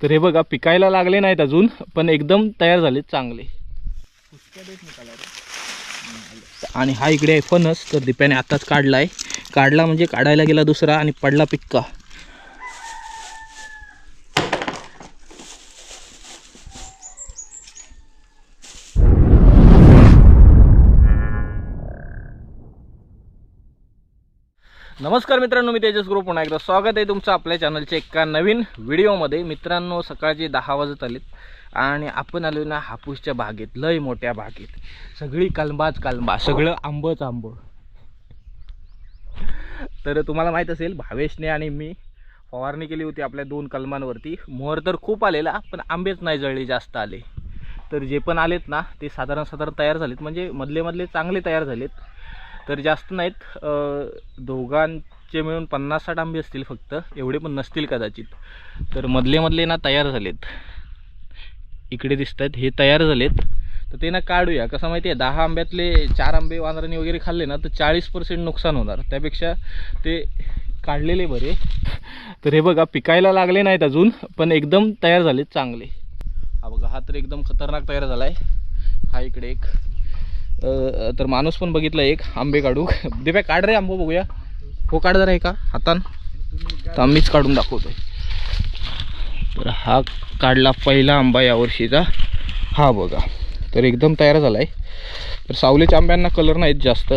तर हे बघा पिकायला लागले नाहीत अजून पण एकदम तयार झाले चांगले. आणि हा इकडे आहे फणस तर दिप्याने आताच आहे काढला म्हणजे काढायला गेला दुसरा आणि पडला पिक्का. नमस्कार मित्रांनो मी तेजस ग्रुप. पुन्हा एकदा स्वागत आहे तुमचं आपल्या चॅनलच्या एका नवीन व्हिडिओमध्ये. मित्रांनो सकाळचे दहा वाजत आलेत आणि आपण आलो ना हापूसच्या बागेत लय मोठ्या बागेत. सगळी कलबाच कलबा सगळं आंबच आंब. तर तुम्हाला माहीत असेल भावेशने आणि मी फवारणी केली होती आपल्या दोन कलमांवरती. मोहर तर खूप आलेला पण आंबेच नाही जळले जास्त आले. तर जे पण आलेत ना ते साधारण साधारण तयार झालेत. म्हणजे मधले मधले चांगले तयार झालेत. तर जास्त नाहीत. दोघांचे मिळून पन्नास साठ आंबे असतील फक्त. एवढे पण नसतील कदाचित. तर मधले मधले ना तयार झालेत. इकडे दिसत आहेत हे तयार झालेत. तर ते ना काढूया. कसं माहिती आहे दहा आंब्यातले चार आंबे वांदरांनी वगैरे खाल्ले ना तर चाळीस पर्सेंट नुकसान होणार. त्यापेक्षा ते काढलेले बरे. तर हे बघा पिकायला लागले नाहीत अजून पण एकदम तयार झालेत चांगले. हा बघा हा तर एकदम खतरनाक तयार झाला आहे हा इकडे एक. तर माणूस पण बघितला एक आंबे काढू. दिप्या काढ रे आंबो बघूया. हो काढ जरा एका हातान. तर आम्हीच काढून दाखवतोय. तर हा काढला पहिला आंबा यावर्षीचा हा बघा. तर एकदम तयार झाला आहे तर सावलीच्या आंब्यांना कलर नाहीत जास्त.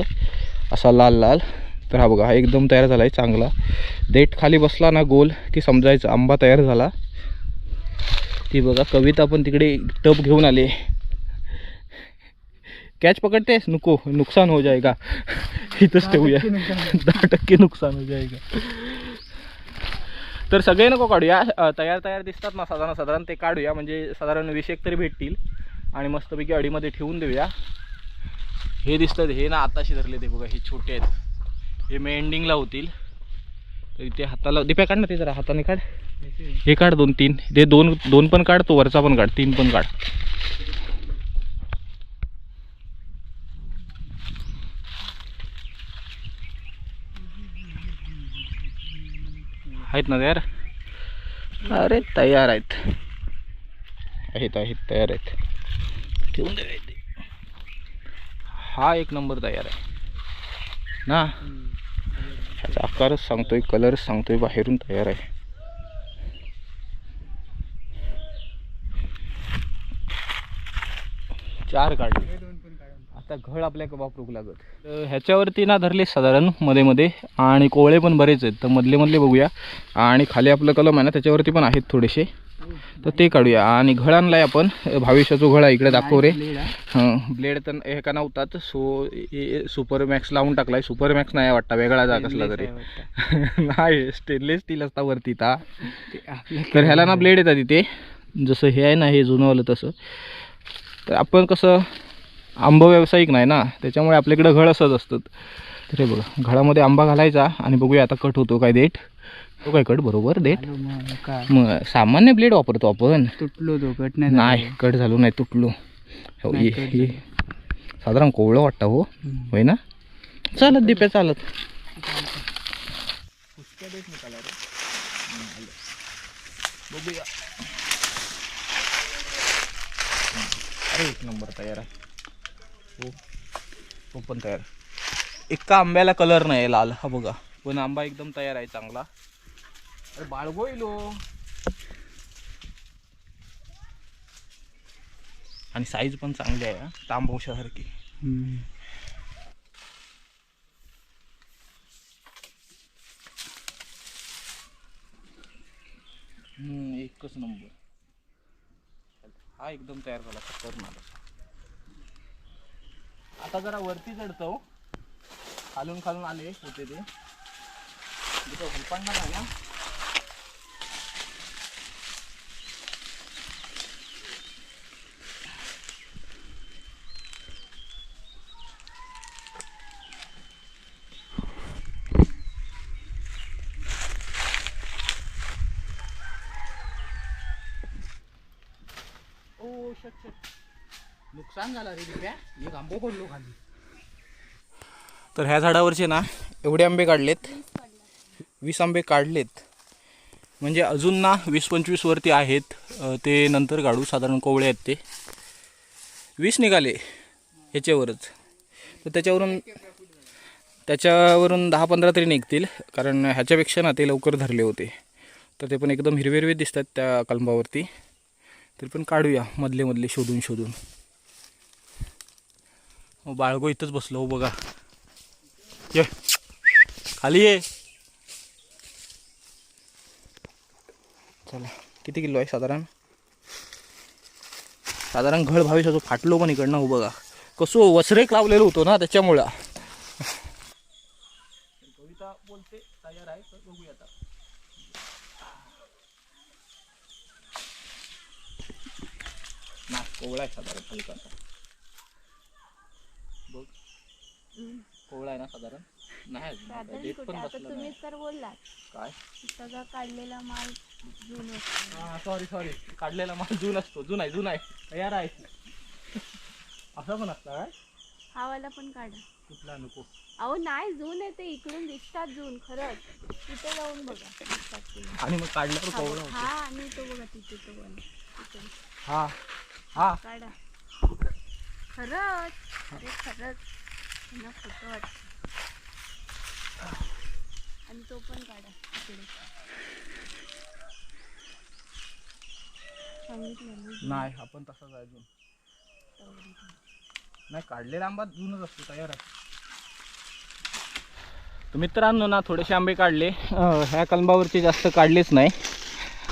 असा लाल लाल. तर हा बघा हा एकदम तयार झाला आहे चांगला. देठ खाली बसला ना गोल की समजायचं आंबा तयार झाला. ती बघा कविता पण तिकडे टप घेऊन आली. कॅच पकडतेस? नको. नुकसान हो जाएगा इथंच ठेवूया. दहा टक्के नुकसान हो जाएगा तर सगळे नको काढूया. तयार तयार दिसतात ना साधारण साधारण ते काढूया. म्हणजे साधारण वीस एक तरी भेटतील. आणि मस्तपैकी अडीमध्ये ठेवून देऊया. हे दिसतात. हे ना आताशी धरले ते बघा. हे छोटे आहेत. हे मे एंडिंगला होतील. तर इथे हाताला दिप्या काढ ना ते जरा. हाताने काढ. हे काढ दोन तीन ते दोन दोन पण काढ तो वरचा पण काढ. तीन पण काढ. आहेत ना तयार? अरे तयार आहेत. आहेत आहेत तयार आहेत. ठेवून दे ते. हा एक नंबर तयार आहे. ना? ह्याचा आकारच सांगतोय कलरच सांगतोय बाहेरून तयार आहे. चार काढले. आता घड आपल्या वापरूक लागत तर ह्याच्यावरती ना धरले साधारणमध्ये मध्ये आणि कोवळे पण बरेच आहेत. तर मधले मधले बघूया. आणि खाली आपलं कलम आहे ना त्याच्यावरती पण आहेत थोडेसे. तर ते काढूया. आणि घड आणलाय आपण. भाविष्याचो घड आहे इकडे दाखव रे. हं ब्लेड तर हे का नव्हताच. सो सुपर मॅक्स लावून टाकलाय. सुपर मॅक्स नाही वाटता वेगळा जा कसला तरी. नाही स्टेनलेस स्टील असता वरती ता. तर ह्याला ना ब्लेड येतात तिथे जसं हे आहे ना हे जुनंवालं तसं. तर आपण कसं आंबा व्यावसायिक नाही ना त्याच्यामुळे आपल्याकडं घड असंच असतं तर हे बघा घडामध्ये आंबा घालायचा आणि बघूया आता कट होतो काय देठ तो काय कट बरोबर देठ मग सामान्य ब्लेड वापरतो आपण. तुटलो तो कट नाही नाही कट झालो नाही तुटलो. हो, साधारण कोवळं वाटतं हो. होय ना? चालत दिप्या चालत. बघूया. अरे एक नंबर तयार आहे. हो तो पण तयार. इतका आंब्याला कलर नाही लाल. हा बघा. पण आंबा एकदम तयार आहे चांगला. अरे बाळगोईलो आणि साईज पण चांगली आहे तांबवशासारखी एकच नंबर हा एकदम तयार झाला करणार असा आता जरा वरती चढतो. खालून खालून आले होते ते. इथं आहे. ना नुकसान झालं रे दिप्या एक आंबो पडलो खाली. तर ह्या झाडावरचे ना एवढे आंबे काढलेत. वीस आंबे काढलेत. म्हणजे अजून ना वीस पंचवीस वरती आहेत. ते नंतर काढू. साधारण कोवळे आहेत ते. वीस निघाले ह्याच्यावरच. तर त्याच्यावरून त्याच्यावरून दहा पंधरा तरी निघतील. कारण ह्याच्यापेक्षा ना ते लवकर धरले होते. तर ते पण एकदम हिरवे हिरवे दिसतात त्या कलंबावरती तरी पण काढूया मधले मधले शोधून शोधून. बाळगो इथंच बसलो हो, बघा. ये. खाली ये. चला. किती किलो आहे साधारण? साधारण घड भावेश असो फाटलो पण इकडनं हो बघा. कसो वसरेक लावलेलो होतो ना त्याच्यामुळं. कविता बोलते तयार आहे तर बघूया आता. ना कोवळा आहे साधारण. हलकासा बघ कोवळा आहे ना साधारण? नाही डेट पण बसलं तुम्हीच नाही. तर बोललात. काय? सगळं काढलेला माल जून असतो. हा सॉरी सॉरी काढलेला माल जून असतो. जून आहे जून आहे. तयार आहे. असं पण असतं काय? हा वाला पण काढा. कुठला नको. अहो नाही जून आहे ते. इकडून दिसतात जून खरंच. तिथे जाऊन बघा. दिसतात ते. आणि मग काढल्यावर हा कोवळा बघ, होतो. हा आणि तो बघा तिथे तो तिथे. हा हा. काढा. खरंच. अरे खरंच. त्यांना फोटो वाटतो. आणि तो पण काढा तिकडे नाही आपण तसाच आहे अजून. नाही काढलेला आंबा जुनच असतो तयार आहे. तर मित्रांनो ना थोडेसे आंबे काढले. ह्या कलंबावरती जास्त काढलेच नाही.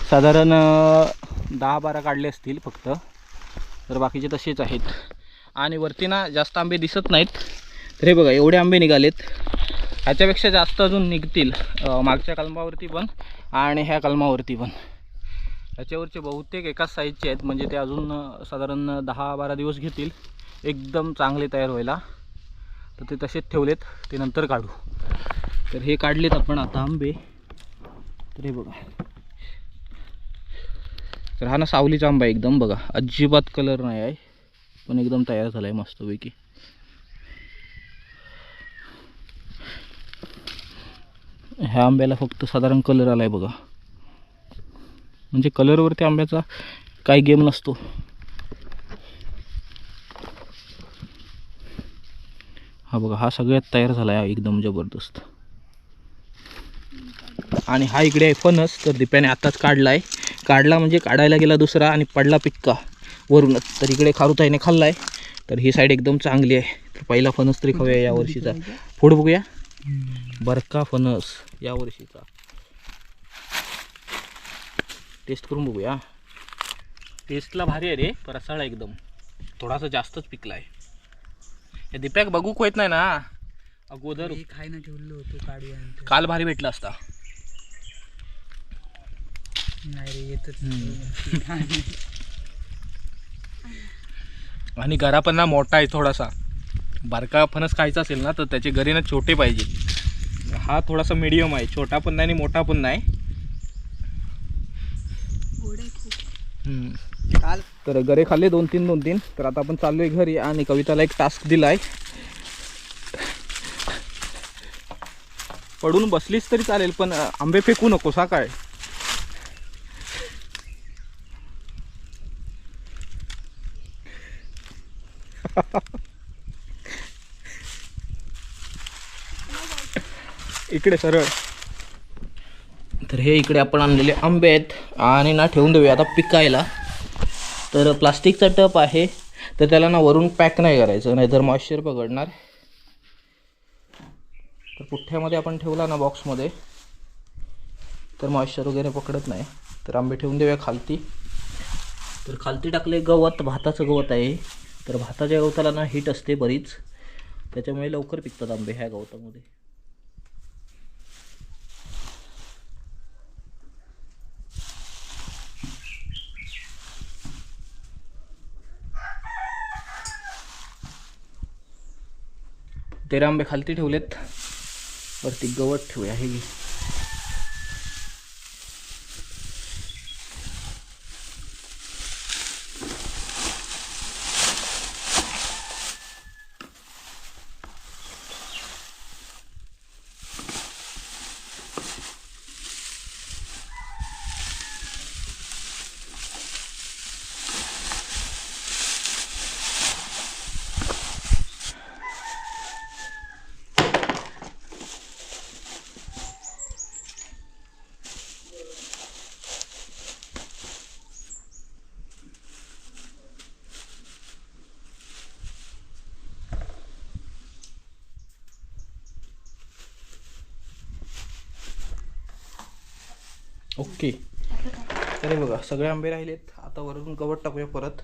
साधारण दहा बारा काढले असतील फक्त. तर बाकीचे तसेच आहेत. आणि वरती ना जास्त आंबे दिसत नाहीत. तर हे बघा एवढे आंबे निघालेत. ह्याच्यापेक्षा जास्त अजून निघतील मागच्या कलमावरती पण आणि ह्या कलमावरती पण. ह्याच्यावरचे बहुतेक एकाच साईजचे आहेत म्हणजे ते अजून साधारण दहा बारा दिवस घेतील. एकदम चांगले तयार व्हायला. तर ते तसेच ठेवलेत ते नंतर काढू. तर हे काढलेत आपण आता आंबे. तर हे बघा. तर हा ना सावलीचा आंबा एकदम बघा. अजिबात कलर नाही आहे पण एकदम तयार झाला आहे मस्तपैकी. ह्या आंब्याला फक्त साधारण कलर आला आहे बघा. म्हणजे कलरवरती आंब्याचा काही गेम नसतो. हा बघा हा सगळ्यात तयार झाला आहे एकदम जबरदस्त. आणि हा इकडे आहे फणस तर दिप्याने आताच काढला आहे काढला म्हणजे काढायला गेला दुसरा आणि पडला पिक्का वरूनच. तर इकडे खारुताईने खाल्ला आहे तर ही साईड एकदम चांगली आहे. तर पहिला फणस तरी खाऊया या वर्षीचा. पुढे बघूया. बरका फणस या वर्षीचा. टेस्ट करून बघूया. टेस्टला भारी आहे रे रसाळा एकदम. थोडासा जास्तच पिकला आहे या दिप्याक बघू होत नाही ना? अगोदर खायला ठेवलं होतं काढूया. काल भारी भेटला असता. नाही रे येतच आणि घरा पण ना मोठा आहे थोडासा. बारका फणस खायचा असेल ना तर त्याचे घरी ना छोटे पाहिजे. हा थोडासा मीडियम आहे. छोटा पण नाही आणि मोठा पण नाही. आहे तर गरे खाल्ले दोन तीन दोन तीन. तर आता आपण चाललोय घरी आणि कविताला एक टास्क दिलाय. पडून बसलीच तरी चालेल पण आंबे फेकू नकोस हा काय? इकडे सरळ. तर हे इकडे आपण आणलेले आंबे आहेत. आणि ना ठेवून देऊया आता पिकायला. तर प्लास्टिकचा टप आहे. तर त्याला ना वरून पॅक नाही करायचं नाहीतर मॉइश्चर पकडणार. तर पुठ्ठ्यामध्ये आपण ठेवला ना बॉक्समध्ये. तर मॉइश्चर वगैरे पकडत नाही. तर आंबे ठेवून देऊया खालती. तर खालती टाकले गवत भाताचं गवत आहे. तर भाताच्या गवताला ना हीट असते बरीच. त्याच्यामुळे लवकर पिकतात आंबे ह्या गवतामध्ये. तेरा आंबे खालती ठेवलेत. वरती गवत ठेवूया हे. घे ओके. तर हे बघा सगळे आंबे राहिलेत. आता वरून गवत टाकूया परत.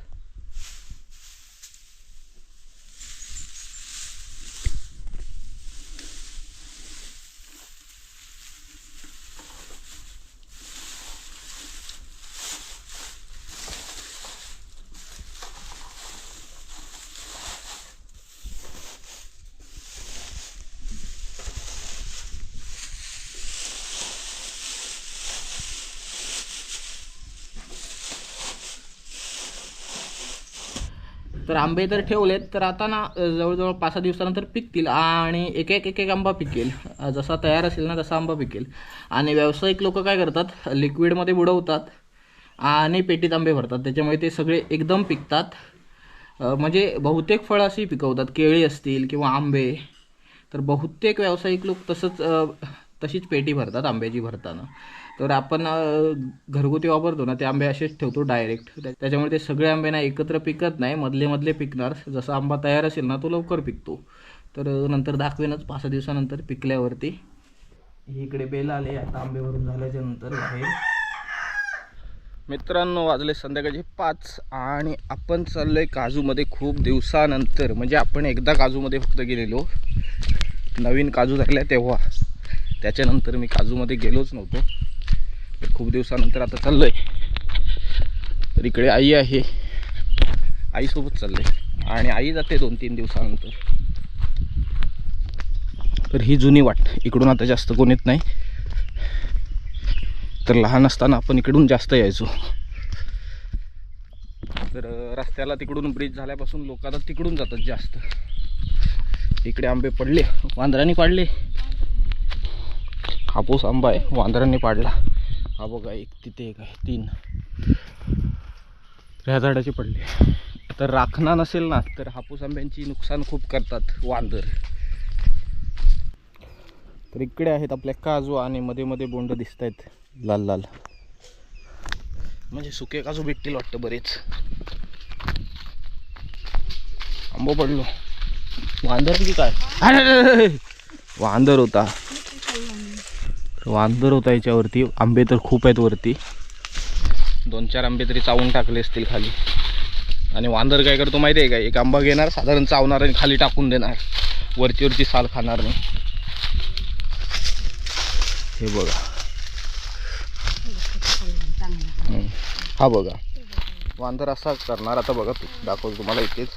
तर आंबे तर ठेवलेत तर आता ना जवळजवळ पाच सहा दिवसानंतर पिकतील आणि एक एक एक एक आंबा पिकेल. जसा तयार असेल ना तसा आंबा पिकेल. आणि व्यावसायिक लोक काय करतात लिक्विडमध्ये बुडवतात आणि पेटीत आंबे भरतात. त्याच्यामुळे ते सगळे एकदम पिकतात. म्हणजे बहुतेक फळं अशी पिकवतात. केळी असतील किंवा आंबे. तर बहुतेक व्यावसायिक लोक तसंच तशीच पेटी भरतात आंब्याची भरताना. तर आपण घरगुती वापरतो ना ते आंबे असेच ठेवतो डायरेक्ट त्याच्यामुळे ते सगळे आंबे ना एकत्र पिकत नाही मधले मधले पिकणार. जसा आंबा तयार असेल ना तो लवकर पिकतो. तर नंतर दाखवेनच पाच सहा दिवसानंतर पिकल्यावरती. इकडे बेल आले आता आंबेवरून झाल्याच्यानंतर बाहेर मित्रांनो वाजले संध्याकाळचे पाच आणि आपण चाललोय काजूमध्ये खूप दिवसानंतर. म्हणजे आपण एकदा काजूमध्ये फक्त गेलेलो. नवीन काजू झाल्या तेव्हा. त्याच्यानंतर मी काजूमध्ये गेलोच नव्हतो. खूप दिवसानंतर आता चाललंय. तर इकडे आई आहे. आईसोबत चाललोय. आणि आई जाते दोन तीन दिवसानंतर. तर ही जुनी वाट. इकडून आता जास्त कोण येत नाही. तर लहान असताना आपण इकडून जास्त यायचो. तर रस्त्याला तिकडून ब्रिज झाल्यापासून लोक आता तिकडून जातात जास्त. इकडे आंबे पडले वांदरांनी पाडले. हापूस आंबा आहे वांदरांनी पाडला. हा बघा एक तिथे एक आहे तीन. ह्या झाडाचे पडले. तर राखणा नसेल ना तर हापूस आंब्यांची नुकसान खूप करतात वांदर. तर इकडे आहेत आपल्या काजू आणि मध्ये मध्ये बोंड दिसत आहेत लाल लाल. म्हणजे सुके काजू भेटतील वाटतं बरेच. आंबो पडलो. वांदर की काय? वांदर होता. वांदर होता याच्यावरती. आंबे तर खूप आहेत वरती. दोन चार आंबे तरी चावून टाकले असतील खाली. आणि वांदर काय करतो माहिती आहे का? एक आंबा घेणार साधारण चावणार आणि खाली टाकून देणार. वरची वरची साल खाणार नाही. हे बघा. हा बघा. वांदर असाच करणार. आता बघा दाखवतो तुम्हाला इथेच.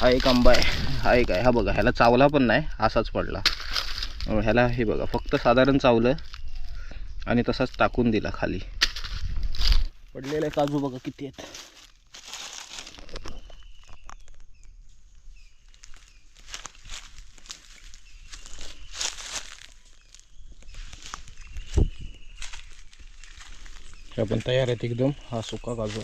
हा एक आंबा आहे. हा एक आहे. हा बघा ह्याला चावला पण नाही. असाच पडला. ह्याला हे बघा फक्त साधारण चावलं आणि तसाच टाकून दिला खाली. पडलेले काजू बघा किती आहेत. हे पण तयार आहेत एकदम. हा सुका काजू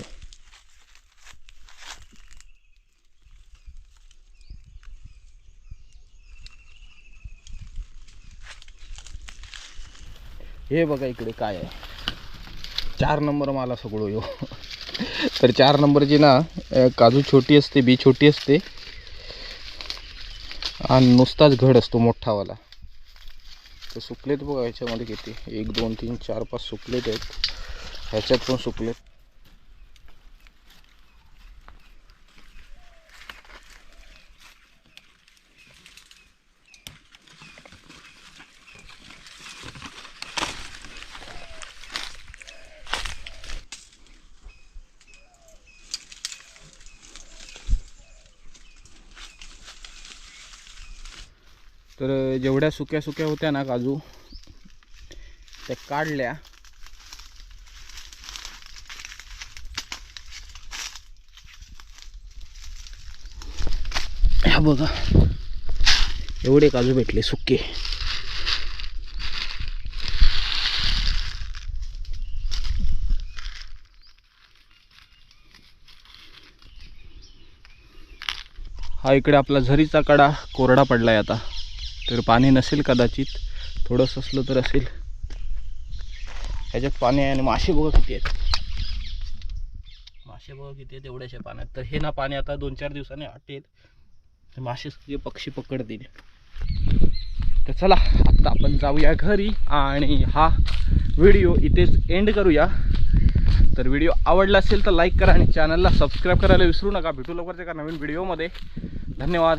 हे बघा इकडे काय आहे. चार नंबर मला सगळं येऊ तर चार नंबरची ना काजू छोटी असते बी छोटी असते. आणि नुसताच घड असतो मोठावाला. तर सुकलेत बघा ह्याच्यामध्ये किती? एक दोन तीन चार पाच सुकलेत आहेत. ह्याच्यात पण सुकलेत तर जेवढ्या सुक्या सुक्या होत्या ना काजू त्या काढल्या. ह्या बघा. एवढे काजू भेटले सुके. हा इकडे आपला झरीचा कडा कोरडा पडलाय आता. तर पाणी नसेल कदाचित. थोडंसं असलं तर असेल. ह्याच्यात पाणी आहे आणि मासे बघा किती आहेत. मासे बघा किती आहेत एवढ्याशा पाण्यात. तर हे ना पाणी आता दोन चार दिवसांनी आटेल तर मासे सगळे पक्षी पकडतील. तर चला आता आपण जाऊया घरी आणि हा व्हिडिओ इथेच एंड करूया. तर व्हिडिओ आवडला असेल तर लाईक करा आणि चॅनलला सबस्क्राईब करायला विसरू नका. भेटू लवकरच्या एका नवीन व्हिडिओमध्ये धन्यवाद.